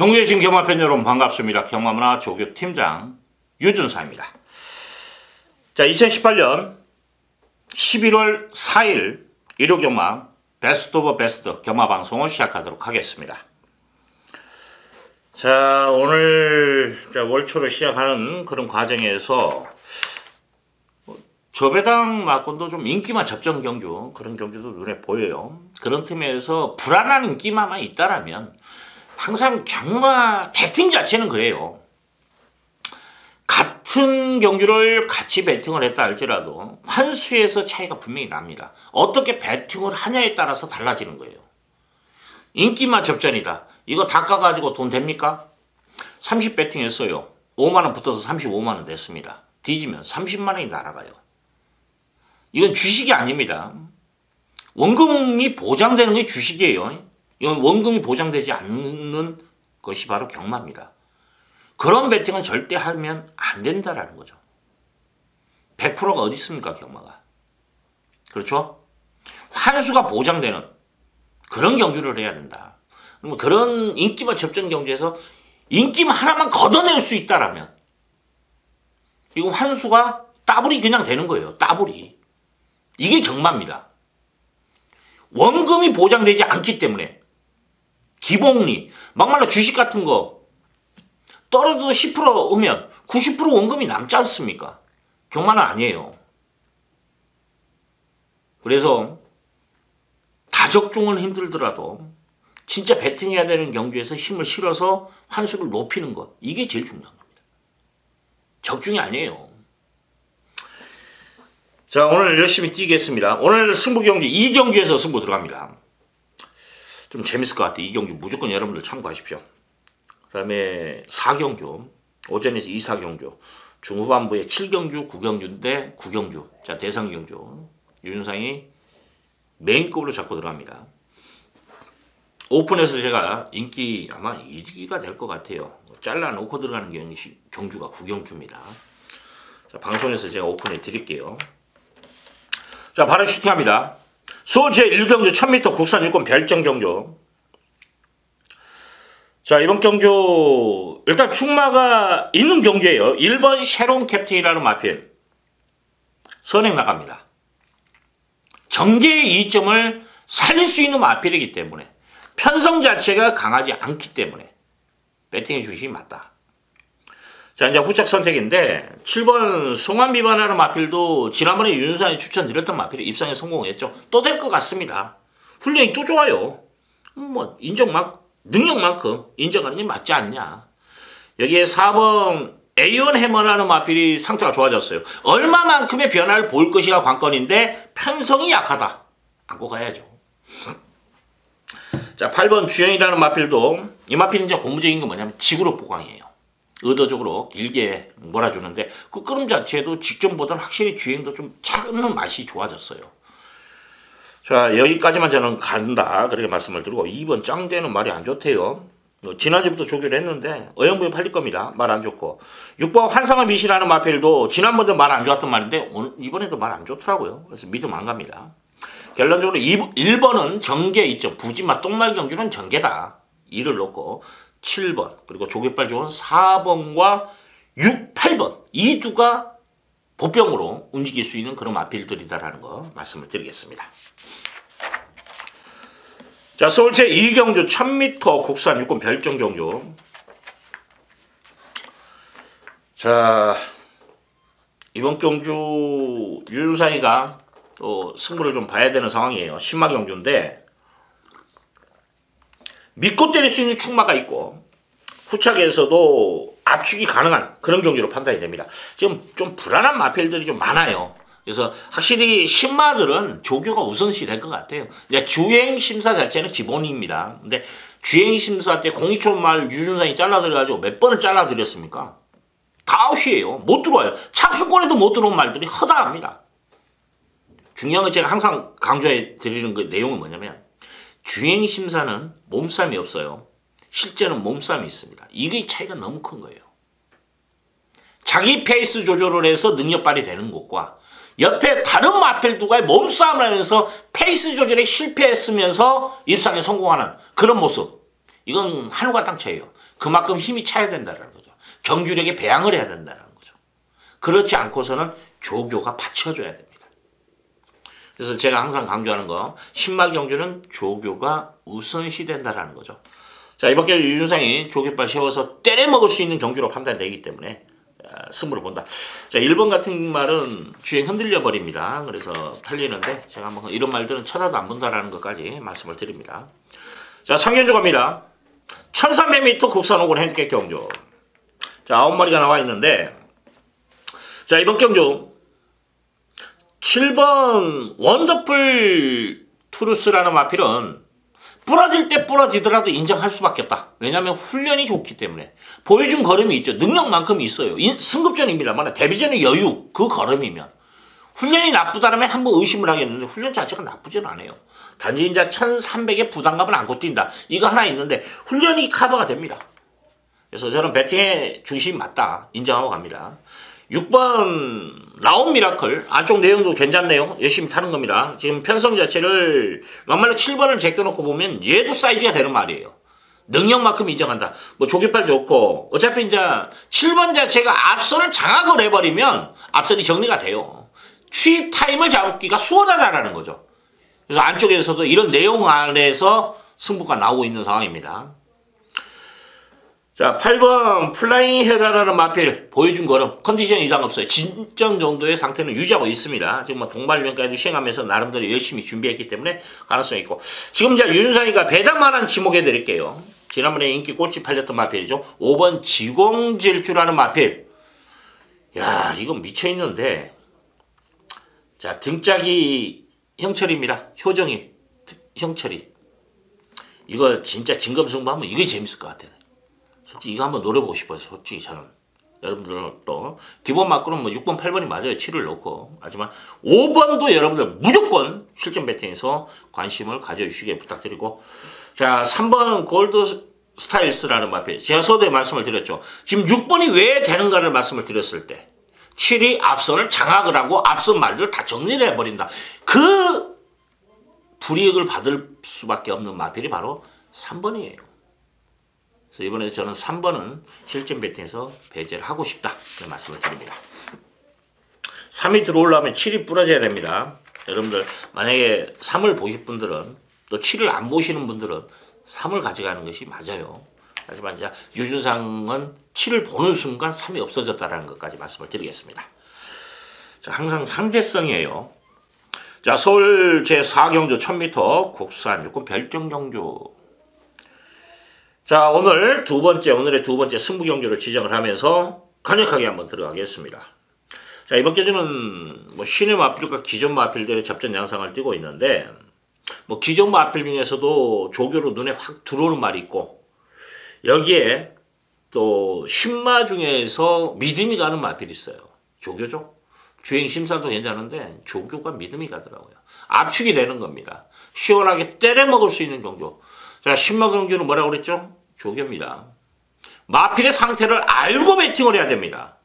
정규해신 경마팬 여러분 반갑습니다. 경마문화 조교팀장 유준사입니다. 자, 2018년 11월 4일 일요경마 베스트 오브 베스트 경마 방송을 시작하도록 하겠습니다. 자, 오늘 월초로 시작하는 그런 과정에서 저배당 막권도 좀 인기만 접전 경주 그런 경주도 눈에 보여요. 그런 틈에서 불안한 인기만 있다라면 항상 경마 배팅 자체는 그래요. 같은 경주를 같이 배팅을 했다 할지라도 환수에서 차이가 분명히 납니다. 어떻게 배팅을 하냐에 따라서 달라지는 거예요. 인기만 접전이다. 이거 다 까가지고 돈 됩니까? 30 배팅 했어요. 5만원 붙어서 35만원 됐습니다. 뒤지면 30만원이 날아가요. 이건 주식이 아닙니다. 원금이 보장되는 게 주식이에요. 이건 원금이 보장되지 않는 것이 바로 경마입니다. 그런 베팅은 절대 하면 안 된다라는 거죠. 100%가 어디 있습니까 경마가. 그렇죠? 환수가 보장되는 그런 경주를 해야 된다. 그러면 그런 인기만 접전 경주에서 인기만 하나만 걷어낼 수 있다라면 이거 환수가 따블이 그냥 되는 거예요. 따블이. 이게 경마입니다. 원금이 보장되지 않기 때문에 기복리, 막말로 주식 같은 거 떨어져도 10% 오면 90% 원금이 남지 않습니까? 경마는 아니에요. 그래서 다적중은 힘들더라도 진짜 배팅해야 되는 경주에서 힘을 실어서 환수를 높이는 것 이게 제일 중요한 겁니다. 적중이 아니에요. 자 오늘 열심히 뛰겠습니다. 오늘 승부 경주 2경주에서 승부 들어갑니다. 좀 재밌을 것 같아요. 이 경주 무조건 여러분들 참고하십시오. 그 다음에 4경주 오전에서 2, 4경주 중후반부에 7경주, 9경주인데 9경주 자 대상경주 윤상이 메인급으로 잡고 들어갑니다. 오픈에서 제가 인기 아마 1위가 될 것 같아요. 잘라놓고 들어가는 경주가 9경주입니다. 자, 방송에서 제가 오픈해 드릴게요. 자 바로 슈팅합니다. 서울 제1경주 1000m 국산 유권 별정 경주. 자, 이번 경주 일단 충마가 있는 경주예요. 1번 쉐론 캡틴이라는 마필. 선행 나갑니다. 정계의 이점을 살릴 수 있는 마필이기 때문에 편성 자체가 강하지 않기 때문에 배팅해 주시 맞다. 자, 이제 후착 선택인데 7번 송환 비반하는 마필도 지난번에 윤상이 추천드렸던 마필이 입상에 성공했죠. 또 될 것 같습니다. 훈련이 또 좋아요. 뭐 인정만 능력만큼 인정하는 게 맞지 않냐. 여기에 4번 에이온 해머라는 마필이 상태가 좋아졌어요. 얼마만큼의 변화를 볼 것이가 관건인데 편성이 약하다. 안고 가야죠. 자, 8번 주영이라는 마필도 이 마필은 이제 고무적인 건 뭐냐면 지구로 보강이에요. 의도적으로 길게 몰아주는데 그 끓음 자체도 직전보다는 확실히 주행도 좀 차는 맛이 좋아졌어요. 자 여기까지만 저는 간다 그렇게 말씀을 드리고 2번 짱대는 말이 안 좋대요. 뭐 지난주부터 조교를 했는데 어영부에 팔릴 겁니다. 말 안 좋고 6번 환상의 미시라는 마필도 지난번도 말 안 좋았던 말인데 오늘, 이번에도 말 안 좋더라고요. 그래서 믿음 안 갑니다. 결론적으로 2, 1번은 정계 있죠. 부지마 똥말 경주는 정계다. 이를 놓고 7번 그리고 조개빨 좋은 4번과 6, 8번 이 두가 보병으로 움직일 수 있는 그런 마필들이다라는 거 말씀을 드리겠습니다. 자 서울 제2경주 1000m 국산 육군 별정 경주 자 이번 경주 유유사이가 또 승부를 좀 봐야 되는 상황이에요. 신마 경주인데 믿고 때릴 수 있는 축마가 있고 후착에서도 압축이 가능한 그런 경기로 판단이 됩니다. 지금 좀 불안한 마필들이 좀 많아요. 그래서 확실히 신마들은 조교가 우선시 될 것 같아요. 이제 주행 심사 자체는 기본입니다. 근데 주행 심사 때 공이촌 말 유준상이 잘라들여가지고 몇 번을 잘라드렸습니까? 다 아웃이에요. 못 들어와요. 착수권에도 못 들어온 말들이 허다합니다. 중요한 건 제가 항상 강조해 드리는 그 내용은 뭐냐면 주행 심사는 몸싸움이 없어요. 실제는 몸싸움이 있습니다. 이게 차이가 너무 큰 거예요. 자기 페이스 조절을 해서 능력 발휘되는 것과 옆에 다른 마펠두가 몸싸움을 하면서 페이스 조절에 실패했으면서 입상에 성공하는 그런 모습. 이건 하늘과 땅 차이에요. 그만큼 힘이 차야 된다는 거죠. 경주력에 배양을 해야 된다는 거죠. 그렇지 않고서는 조교가 받쳐줘야 됩니다. 그래서 제가 항상 강조하는 거 신마 경주는 조교가 우선시 된다라는 거죠. 자 이번 경주 유준상이 조교발 세워서 때려 먹을 수 있는 경주로 판단되기 때문에 승부를 본다. 자 1번 같은 말은 주행 흔들려 버립니다. 그래서 팔리는데 제가 한번 이런 말들은 쳐다도 안 본다라는 것까지 말씀을 드립니다. 자 3견주 갑니다. 1300m 국산 오군 핸디캡 경주. 자 9마리가 나와 있는데 자 이번 경주 7번 원더풀 투루스라는 마필은 부러질 때 부러지더라도 인정할 수밖에 없다. 왜냐하면 훈련이 좋기 때문에 보여준 걸음이 있죠. 능력만큼 있어요. 승급전입니다만 데뷔전의 여유 그 걸음이면 훈련이 나쁘다면 한 번 의심을 하겠는데 훈련 자체가 나쁘진 않아요. 단지 이제 1300의 부담감을 안고 뛴다. 이거 하나 있는데 훈련이 커버가 됩니다. 그래서 저는 배팅의 중심이 맞다. 인정하고 갑니다. 6번 라온 미라클 안쪽 내용도 괜찮네요. 열심히 타는 겁니다. 지금 편성 자체를 막말로 7번을 제껴놓고 보면 얘도 사이즈가 되는 말이에요. 능력만큼 인정한다. 뭐 조기팔 좋고 어차피 이제 7번 자체가 앞선을 장악을 해버리면 앞선이 정리가 돼요. 취입 타임을 잡기가 수월하다라는 거죠. 그래서 안쪽에서도 이런 내용 안에서 승부가 나오고 있는 상황입니다. 자, 8번 플라잉 헤라라는 마필 보여준 거름 컨디션 이상 없어요. 진정 정도의 상태는 유지하고 있습니다. 지금 뭐 동말면까지 시행하면서 나름대로 열심히 준비했기 때문에 가능성이 있고 지금 이제 유준상이가 배당만한 지목해 드릴게요. 지난번에 인기 꼴찌 팔렸던 마필이죠. 5번 지공질주라는 마필. 야, 이건 미쳐 있는데. 자, 등짝이 형철입니다. 효정이 형철이. 이거 진짜 진검승부하면 이게 재밌을 것 같아요. 솔직히 이거 한번 노려보고 싶어요. 솔직히 저는. 여러분들도 기본 마크는 뭐 6번, 8번이 맞아요. 7을 넣고. 하지만 5번도 여러분들 무조건 실전 배팅에서 관심을 가져주시길 부탁드리고 자 3번 골드 스타일스라는 마필 제가 서두에 말씀을 드렸죠. 지금 6번이 왜 되는가를 말씀을 드렸을 때 7이 앞선을 장악을 하고 앞선 말들 다 정리를 해버린다. 그 불이익을 받을 수밖에 없는 마필이 바로 3번이에요. 그래서 이번에 저는 3번은 실전 배팅에서 배제를 하고 싶다. 그런 말씀을 드립니다. 3이 들어올라면 7이 부러져야 됩니다. 여러분들 만약에 3을 보실 분들은 또 7을 안 보시는 분들은 3을 가져가는 것이 맞아요. 하지만 이제 유준상은 7을 보는 순간 3이 없어졌다는 것까지 말씀을 드리겠습니다. 자, 항상 상대성이에요. 자, 서울 제4경주 1000m 국산 육군 별정 경주 자 오늘 두 번째 오늘의 두 번째 승부 경주를 지정을 하면서 강력하게 한번 들어가겠습니다. 자 이번 경주는 뭐 신의 마필과 기존 마필들의 접전 양상을 띠고 있는데 뭐 기존 마필 중에서도 조교로 눈에 확 들어오는 말이 있고 여기에 또 신마 중에서 믿음이 가는 마필이 있어요. 조교죠. 주행 심사도 괜찮은데 조교가 믿음이 가더라고요. 압축이 되는 겁니다. 시원하게 때려 먹을 수 있는 경주. 자, 신마 경주는 뭐라고 그랬죠? 조교입니다. 마필의 상태를 알고 배팅을 해야 됩니다.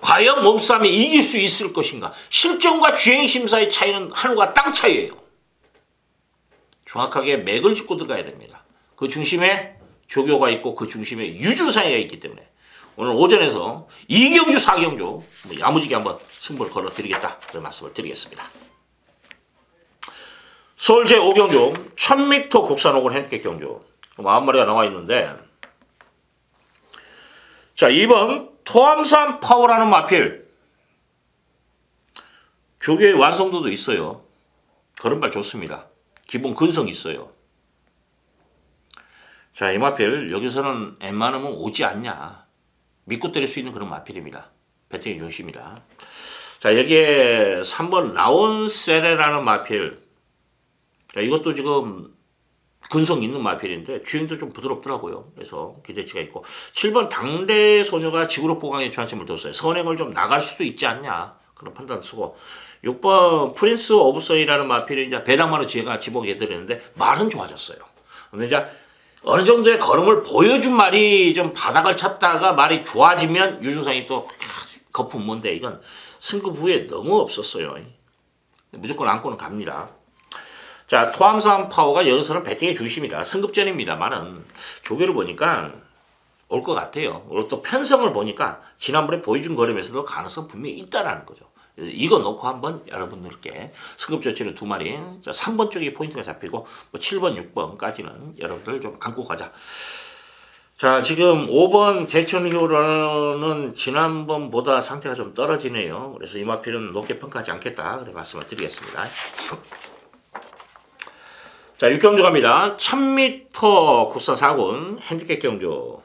과연 몸싸움에 이길 수 있을 것인가? 실전과 주행심사의 차이는 하늘과 땅 차이예요. 정확하게 맥을 짚고 들어가야 됩니다. 그 중심에 조교가 있고 그 중심에 유주사이가 있기 때문에 오늘 오전에서 이경주 사경주 뭐 야무지게 한번 승부를 걸어드리겠다 그런 말씀을 드리겠습니다. 서울 제5경주 1000m 국산 오군 핸디캡 경주 마흔 마리가 나와 있는데 자 2번 토암산 파워라는 마필 조교의 완성도도 있어요. 걸음발 좋습니다. 기본 근성 있어요. 자, 이 마필 여기서는 웬만하면 오지 않냐. 믿고 때릴 수 있는 그런 마필입니다. 배팅의 중심이다. 자, 여기에 3번 라온세레라는 마필. 자, 이것도 지금 근성 있는 마필인데 주행도 좀 부드럽더라고요. 그래서 기대치가 있고 7번 당대 소녀가 지구로 보강에 주한침을 뒀어요. 선행을 좀 나갈 수도 있지 않냐 그런 판단 쓰고 6번 프린스 오브 서이라는 마필이 이제 배당만으로 제가 지목해 드렸는데 말은 좋아졌어요. 근데 이제 어느 정도의 걸음을 보여준 말이 좀 바닥을 쳤다가 말이 좋아지면 유준상이 또 거품 뭔데 이건 승급 후에 너무 없었어요. 무조건 안고는 갑니다. 자, 토함산 파워가 여기서는 배팅의 중심이다. 승급전입니다만은 조교를 보니까 올 것 같아요. 오늘 또 편성을 보니까 지난번에 보여준 거름에서도 가능성 분명히 있다라는 거죠. 이거 놓고 한번 여러분들께 승급 조치를 두 마리, 자, 3번 쪽에 포인트가 잡히고 뭐 7번, 6번까지는 여러분들 좀 안고 가자. 자, 지금 5번 대천휴로는 지난번보다 상태가 좀 떨어지네요. 그래서 이 마필은 높게 평가하지 않겠다. 그래 말씀을 드리겠습니다. 자, 6경주 갑니다. 1000m 국산 4군 핸디캡 경주.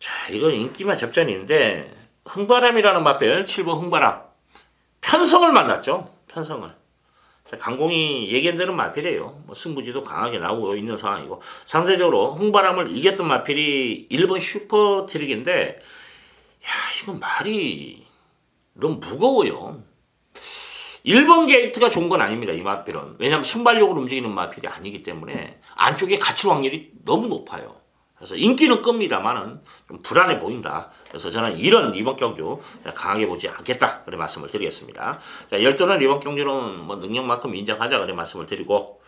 자, 이건 인기만 접전인데 흥바람이라는 마필 7번 흥바람. 편성을 만났죠. 편성을. 강공이 얘기한 마필이에요. 뭐 승부지도 강하게 나오고 있는 상황이고 상대적으로 흥바람을 이겼던 마필이 1번 슈퍼 트릭인데 야 이건 말이 너무 무거워요. 1번 게이트가 좋은 건 아닙니다. 이 마필은. 왜냐하면 순발력으로 움직이는 마필이 아니기 때문에 안쪽에 갇힐 확률이 너무 높아요. 그래서 인기는 끕니다만은 좀 불안해 보인다. 그래서 저는 이런 이번 경주 강하게 보지 않겠다. 그런 말씀을 드리겠습니다. 자, 열도는 이번 경주는 뭐 능력만큼 인정하자. 그런 말씀을 드리고.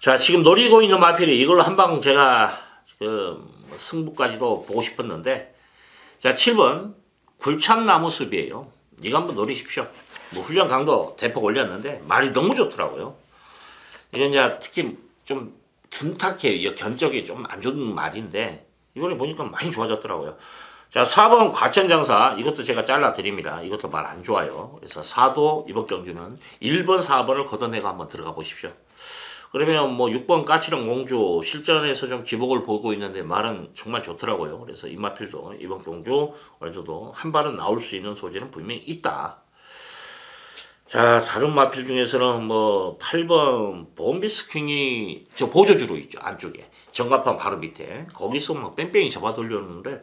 자, 지금 노리고 있는 마필이 이걸로 한 방 제가 지금 뭐 승부까지도 보고 싶었는데. 자, 7번 굴참나무 숲이에요. 이거 한번 노리십시오. 뭐 훈련 강도 대폭 올렸는데 말이 너무 좋더라고요. 이건 이제 특히 좀 둔탁해 견적이 좀 안 좋은 말인데 이번에 보니까 많이 좋아졌더라고요. 자 4번 과천장사 이것도 제가 잘라드립니다. 이것도 말 안 좋아요. 그래서 4도 이번 경주는 1번 4번을 걷어내고 한번 들어가 보십시오. 그러면 뭐 6번 까치랑 공주 실전에서 좀 기복을 보고 있는데 말은 정말 좋더라고요. 그래서 이마필도 이번 경주 어느 정도 한 발은 나올 수 있는 소지는 분명히 있다. 자, 다른 마필 중에서는 뭐 8번 본비스킹이 저 보조주로 있죠. 안쪽에. 정갑판 바로 밑에. 거기서 막 뺑뺑이 잡아 돌렸는데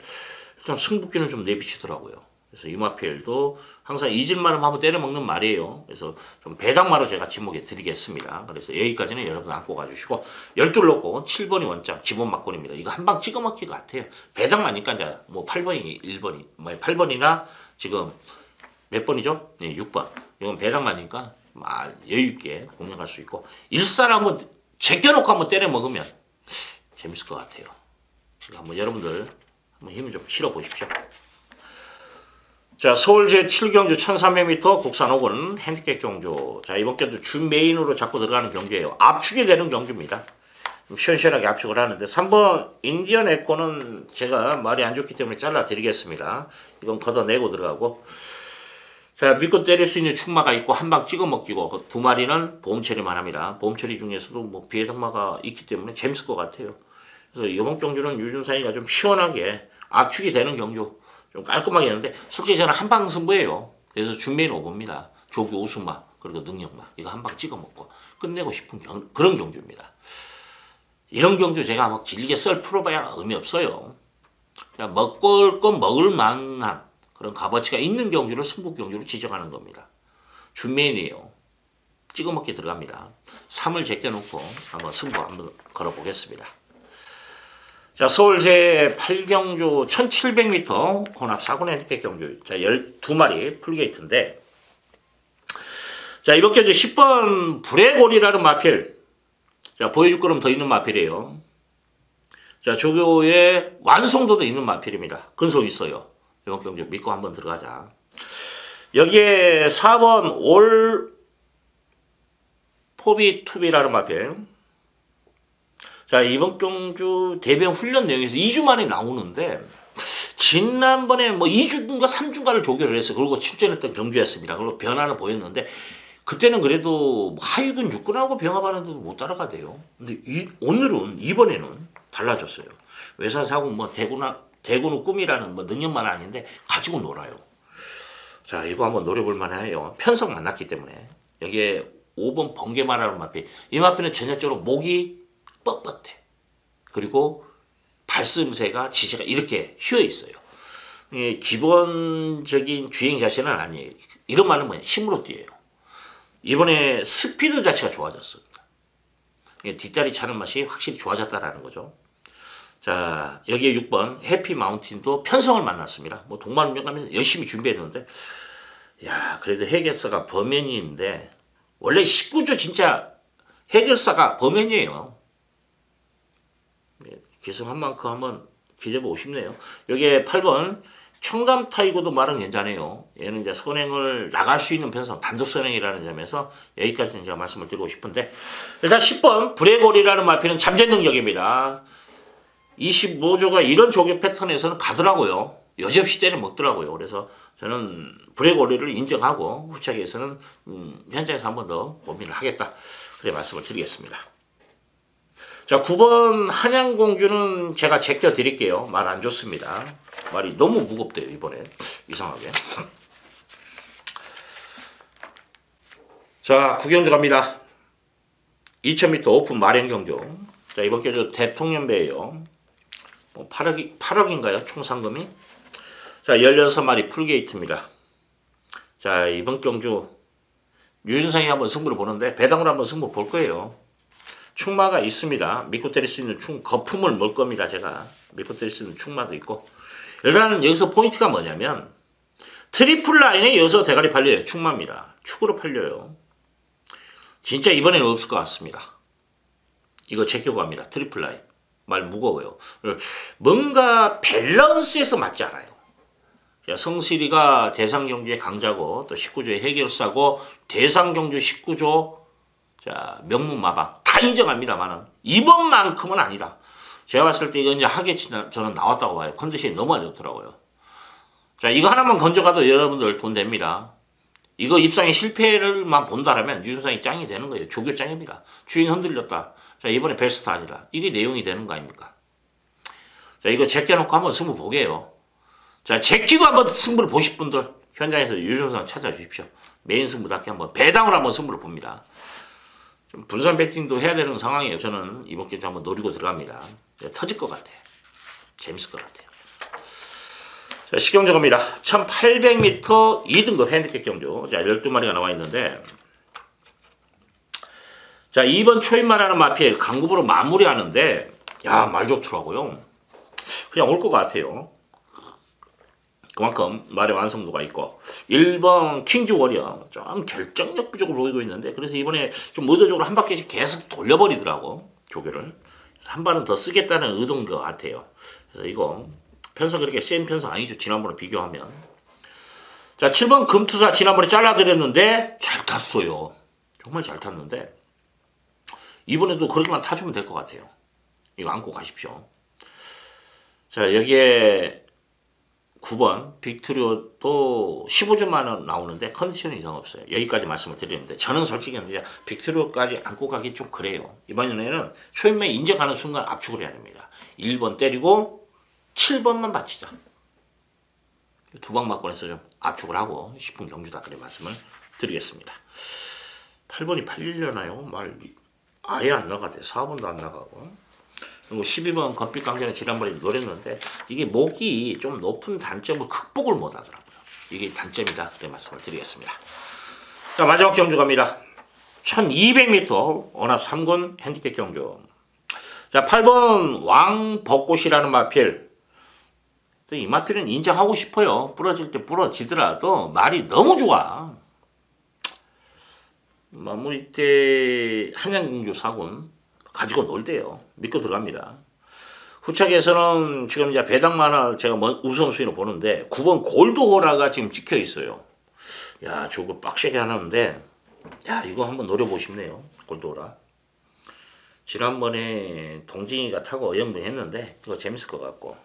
일단 승부기는 좀 내비치더라고요. 그래서 이 마필도 항상 이질만은 한번 때려먹는 말이에요. 그래서 좀 배당마로 제가 지목해 드리겠습니다. 그래서 여기까지는 여러분 안고 가주시고 열둘 놓고 7번이 원장 기본 막권입니다. 이거 한 방 찍어 먹기 같아요. 배당마니까 이제 뭐 8번이 1번이 뭐 8번이나 지금 몇 번이죠? 네, 6번. 이건 배당마니까 여유있게 공략할 수 있고 일살 한번 제껴놓고 한번 때려 먹으면 재밌을 것 같아요. 한번 여러분들 한번 힘을 좀 실어 보십시오. 자 서울 제7경주 1300m 국산 5군 핸디캡 경주 자 이번 경주 주 메인으로 잡고 들어가는 경주예요. 압축이 되는 경주입니다. 시원시원하게 압축을 하는데 3번 인디언 에코는 제가 말이 안 좋기 때문에 잘라 드리겠습니다. 이건 걷어내고 들어가고 자, 믿고 때릴 수 있는 충마가 있고 한 방 찍어 먹기고 그 두 마리는 보험 처리만 합니다. 보험 처리 중에서도 뭐 비해덕마가 있기 때문에 재밌을 것 같아요. 그래서 이번 경주는 유준상이가 좀 시원하게 압축이 되는 경주 좀 깔끔하게 했는데 솔직히 저는 한 방 승부예요. 그래서 준비해 놓습니다. 조기 우승마 그리고 능력마 이거 한 방 찍어 먹고 끝내고 싶은 경, 그런 경주입니다. 이런 경주 제가 막 길게 썰 풀어봐야 의미 없어요. 먹을 건 먹을 만한 그런 값어치가 있는 경주를 승부 경주로 지정하는 겁니다. 준메인이에요. 찍어먹기 들어갑니다. 3을 제껴놓고 한번 승부 한번 걸어보겠습니다. 자, 서울 제8경주 1700m 혼합 4군 핸디캡 경주. 자, 12마리 풀게이트인데. 자, 이렇게 이제 10번 불의 골이라는 마필. 자, 보여줄 거름 더 있는 마필이에요. 자, 조교의 완성도도 있는 마필입니다. 근속 있어요. 이번 경주 믿고 한번 들어가자. 여기에 4번 올 포비 투비라는 마필. 자, 이번 경주 대변 훈련 내용에서 2주 만에 나오는데, 지난번에 뭐 2주인가 3주가를 조결을 했어요. 그리고 출전했던 경주였습니다. 그리고 변화는 보였는데, 그때는 그래도 뭐 하위군 육군하고 병합하는데도 못 따라가대요. 근데 이, 오늘은, 이번에는 달라졌어요. 외사사고 뭐 대구나 대구는 꿈이라는 뭐 능력만 아닌데 가지고 놀아요. 자 이거 한번 노려볼 만해요. 편성 만났기 때문에 여기에 5번 번개마라는 마피 이 마피는 전형적으로 목이 뻣뻣해. 그리고 발음새가 지체가 이렇게 휘어 있어요. 기본적인 주행 자세는 아니에요. 이런 말은 뭐냐 힘으로 뛰어요. 이번에 스피드 자체가 좋아졌습니다. 뒷다리 차는 맛이 확실히 좋아졌다라는 거죠. 자, 여기에 6번 해피 마운틴도 편성을 만났습니다. 뭐 동반 운영하면서 열심히 준비했는데 야, 그래도 해결사가 범연이인데 원래 19조 진짜 해결사가 범인이에요. 기승한 만큼 한번 기대보고 싶네요. 여기에 8번 청담 타이거도 말은 괜찮아요. 얘는 이제 선행을 나갈 수 있는 편성, 단독 선행이라는 점에서 여기까지는 제가 말씀을 드리고 싶은데 일단 10번 브레골이라는 마피는 잠재 능력입니다. 25조가 이런 조교 패턴에서는 가더라고요. 여지없이 때려 먹더라고요. 그래서 저는 브레골리를 인정하고 후차기에서는 음, 현장에서 한 번 더 고민을 하겠다. 그래 말씀을 드리겠습니다. 자, 9번 한양공주는 제가 제껴 드릴게요. 말 안 좋습니다. 말이 너무 무겁대요, 이번에. 이상하게. 자, 구경주 갑니다. 2000m 오픈 마련 경주. 자, 이번 경주 대통령배예요. 뭐 8억, 8억인가요? 총 상금이? 자, 16마리 풀게이트입니다. 자, 이번 경주 유준상이 한번 승부를 보는데 배당으로 한번 승부 볼 거예요. 충마가 있습니다. 믿고 때릴 수 있는 충 거품을 몰 겁니다. 제가 믿고 때릴 수 있는 충마도 있고 일단 여기서 포인트가 뭐냐면 트리플 라인에 여기서 대가리 팔려요. 충마입니다. 축으로 팔려요. 진짜 이번에는 없을 것 같습니다. 이거 제껴고 합니다. 트리플 라인. 말 무거워요. 뭔가 밸런스에서 맞지 않아요. 성실이가 대상경주의 강자고 또 19조의 해결사고 대상경주 19조 자 명문마방 다 인정합니다만은 이번만큼은 아니다. 제가 봤을 때 이건 이제 하겠지 저는 나왔다고 봐요. 컨디션이 너무 안 좋더라고요. 자 이거 하나만 건져가도 여러분들 돈 됩니다. 이거 입상의 실패를만 본다라면 유준상이 짱이 되는 거예요. 조교 짱입니다. 주인 흔들렸다. 자 이번에 베스트 아니다. 이게 내용이 되는 거 아닙니까? 자 이거 제껴놓고 한번 승부 보게요. 자 제끼고 한번 승부를 보실 분들 현장에서 유준상 찾아주십시오. 메인 승부답게 한번 배당으로 한번 승부를 봅니다. 좀 분산 배팅도 해야 되는 상황이에요. 저는 이번 기회 한번 노리고 들어갑니다. 터질 것 같아요. 재밌을 것 같아요. 자, 시경적입니다. 1800m 2등급 핸디캡 경주. 자, 12마리가 나와 있는데 자, 2번 초인마라는 마피에 강급으로 마무리하는데 야, 말 좋더라고요. 그냥 올 것 같아요. 그만큼 말의 완성도가 있고. 1번 킹즈 워리어 좀 결정력 부족을 보이고 있는데 그래서 이번에 좀 의도적으로 한 바퀴씩 계속 돌려버리더라고 조교를. 한 발은 더 쓰겠다는 의도인 것 같아요. 그래서 이거 편성 그렇게 센 편성 아니죠 지난번에 비교하면. 자 7번 금투사 지난번에 잘라드렸는데 잘 탔어요. 정말 잘 탔는데 이번에도 그렇게만 타주면 될 것 같아요 이거 안고 가십시오 자 여기에 9번 빅트리오도 15점만 원 나오는데 컨디션이 이상 없어요. 여기까지 말씀을 드리는데 저는 솔직히 이제 빅트리오까지 안고 가기 좀 그래요. 이번에는 초인매 인정하는 순간 압축을 해야 됩니다. 1번 때리고 7번만 받치자. 두 방 맞고 해서 좀 압축을 하고 10분 경주다 그래 말씀을 드리겠습니다. 8번이 팔리려나요? 말 아예 안 나가대. 4번도 안 나가고. 그리고 12번 건빛 강전에 지난번에 노렸는데 이게 목이 좀 높은 단점을 극복을 못 하더라고요. 이게 단점이다. 그래 말씀을 드리겠습니다. 자, 마지막 경주 갑니다. 1200m 원합 3군 핸디캡 경주. 자, 8번 왕벚꽃이라는 마필. 이 마필은 인정하고 싶어요. 부러질 때 부러지더라도 말이 너무 좋아. 마무리 때 한양공주 사군 가지고 놀대요. 믿고 들어갑니다. 후착에서는 지금 이제 배당만을 제가 우선순위로 보는데 9번 골드호라가 지금 찍혀 있어요. 야 저거 빡세게 하는데 야 이거 한번 노려보고 싶네요. 골드호라. 지난번에 동진이가 타고 어영부 했는데 그거 재밌을 것 같고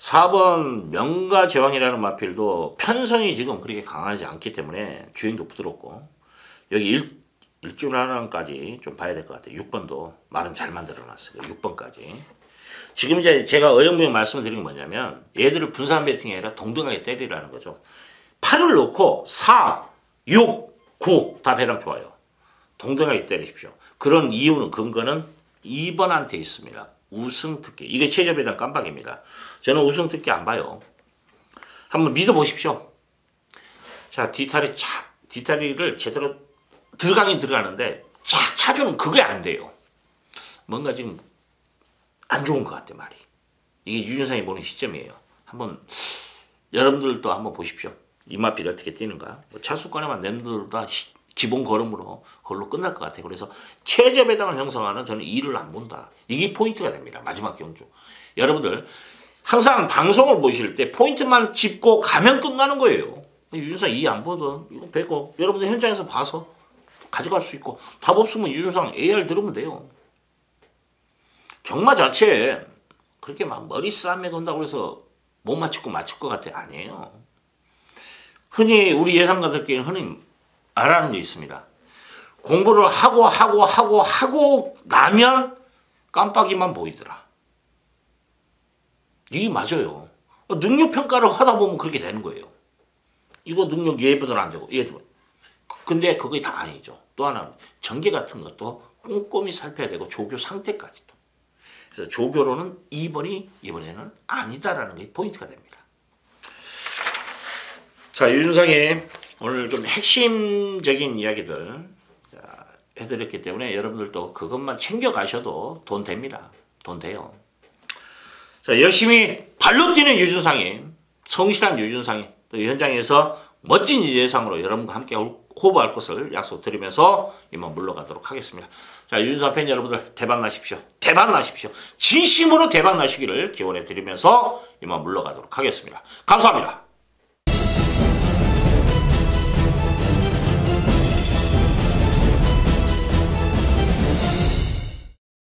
4번 명가 제왕이라는 마필도 편성이 지금 그렇게 강하지 않기 때문에 주행도 부드럽고 여기 1, 일주일 하나까지 좀 봐야 될 것 같아요. 6번도 말은 잘 만들어 놨어요. 6번까지. 지금 이제 제가 어영부영 말씀을 드린 게 뭐냐면 얘들을 분산 배팅이 아니라 동등하게 때리라는 거죠. 8을 놓고 4, 6, 9 다 배당 좋아요. 동등하게 때리십시오. 그런 이유는 근거는 2번한테 있습니다. 우승 특기. 이게 최저 배당 깜빡입니다. 저는 우승 특기 안 봐요. 한번 믿어보십시오. 자, 디타리 차, 디타리를 제대로 들어가긴 들어가는데 착 차주는 그게 안 돼요. 뭔가 지금 안 좋은 것 같아 말이. 이게 유준상이 보는 시점이에요. 한번 여러분들도 한번 보십시오. 이마필이 어떻게 뛰는가. 뭐 차수권에만 낸들보다 기본 걸음으로 그걸로 끝날 것 같아요. 그래서 최저 배당을 형성하는 저는 일을 안 본다. 이게 포인트가 됩니다. 마지막 경주. 여러분들 항상 방송을 보실 때 포인트만 짚고 가면 끝나는 거예요. 유준상 이 안 보든 이거 배고 여러분들 현장에서 봐서 가져갈 수 있고 답 없으면 유준상 AR 들으면 돼요. 경마 자체에 그렇게 막 머리 싸매 건다고 해서 못거 맞출 것 같아 아니에요. 흔히 우리 예상가들끼리 흔히 말하는 게 있습니다. 공부를 하고 하고 하고 하고 나면 깜빡이만 보이더라. 이게 맞아요. 능력 평가를 하다 보면 그렇게 되는 거예요. 이거 능력 예분을 안 되고 예분. 근데 그게 다 아니죠. 또 하나 전개 같은 것도 꼼꼼히 살펴야 되고 조교 상태까지도. 그래서 조교로는 2번이 이번에는 아니다라는 게 포인트가 됩니다. 자 유준상이 오늘 좀 핵심적인 이야기들 자, 해드렸기 때문에 여러분들도 그것만 챙겨 가셔도 돈 됩니다. 돈 돼요. 자 열심히 발로 뛰는 유준상이 성실한 유준상이 또 현장에서 멋진 예상으로 여러분과 함께 호흡할 것을 약속드리면서 이만 물러가도록 하겠습니다. 자 유준상 팬 여러분들 대박 나십시오. 대박 나십시오. 진심으로 대박 나시기를 기원해 드리면서 이만 물러가도록 하겠습니다. 감사합니다.